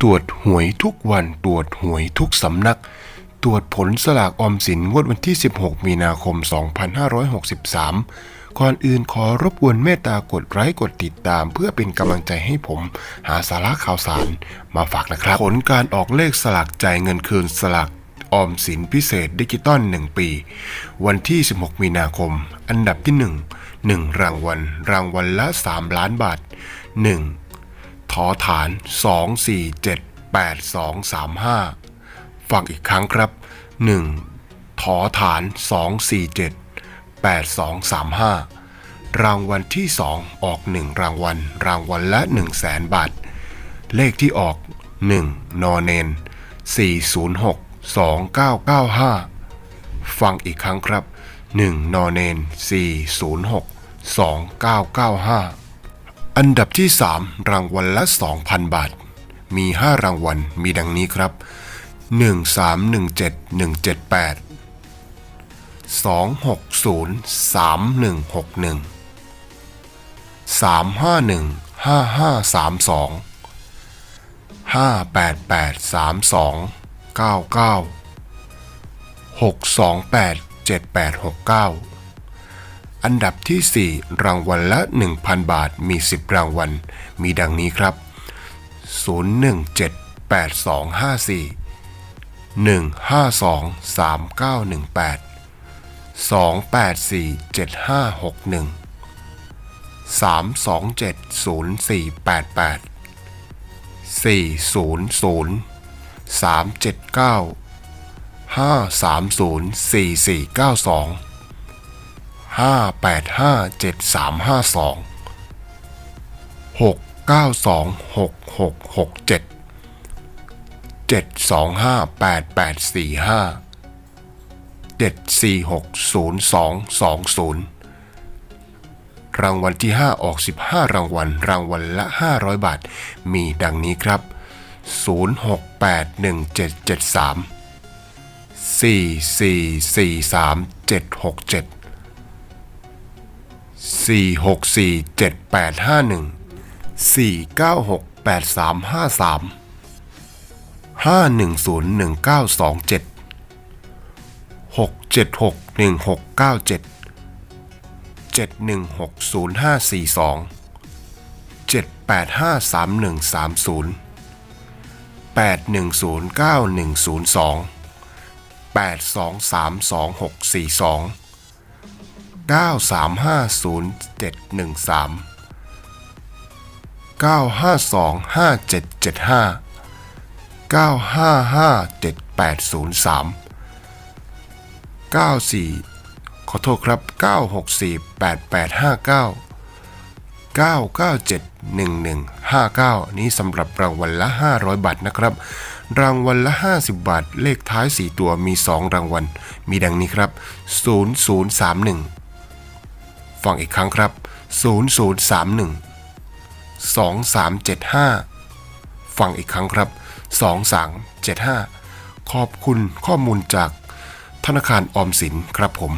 ตรวจหวยทุกวันตรวจหวยทุกสำนัก ตรวจผลสลากออมสินงวดวันที่ 16 มีนาคม 2563 ก่อนอื่นขอรบกวนเมตตากดไลค์กดติดตาม เพื่อเป็นกำลังใจให้ผม หาสาระข่าวสารมาฝากนะครับ ผลการออกเลขสลากจ่ายเงินคืนสลากออมสินพิเศษดิจิตอล1 ปี วันที่ 16 มีนาคม อันดับที่ 1 1 รางวัล รางวัลละ 3 ล้านบาท 1 ถอฐาน 2478235 ฟังอีกครั้งครับ 1. ถอฐาน 247 8235 รางวัลที่ 2 ออก 1 รางวัล รางวัลละ 1 0 0 0 0แบาท เลขที่ออก 1. นอเนน 406 2995 ฟังอีกครั้งครับ 1. นอเนน 406 2995 อันดับที่ 3 รางวัลละ 2,000 บาท มี 5 รางวัล มีดังนี้ครับ 1 3 1 7 1 7 อันดับที่ 4 รางวัลละ 1,000 บาทมี 10 รางวัล มีดังนี้ครับ 017 8254 152 3918 284 7561 327 0488 400 379 530 4492 585 7352 692 6667 725 8845 746 0220 รางวัลที่ 5 ออก 15 รางวัล รางวัลละ 500 บาท มีดังนี้ครับ 06817773 4443767 4647851 4968353 5101927 6761697 7160542 7853130 8109102 8232642 9350713 9525775 9557803 94 ขอโทษครับ 964 8859 997 1159 นี้สำหรับรางวัลละ 500 บาทนะครับ รางวัลละ 50 บาท เลขท้าย 4 ตัวมี 2 รางวัล มีดังนี้ครับ 0031 ฟังอีกครั้งครับ 0031 2375 ฟังอีกครั้งครับ 2375 ขอบคุณข้อมูลจากธนาคารออมสินครับผม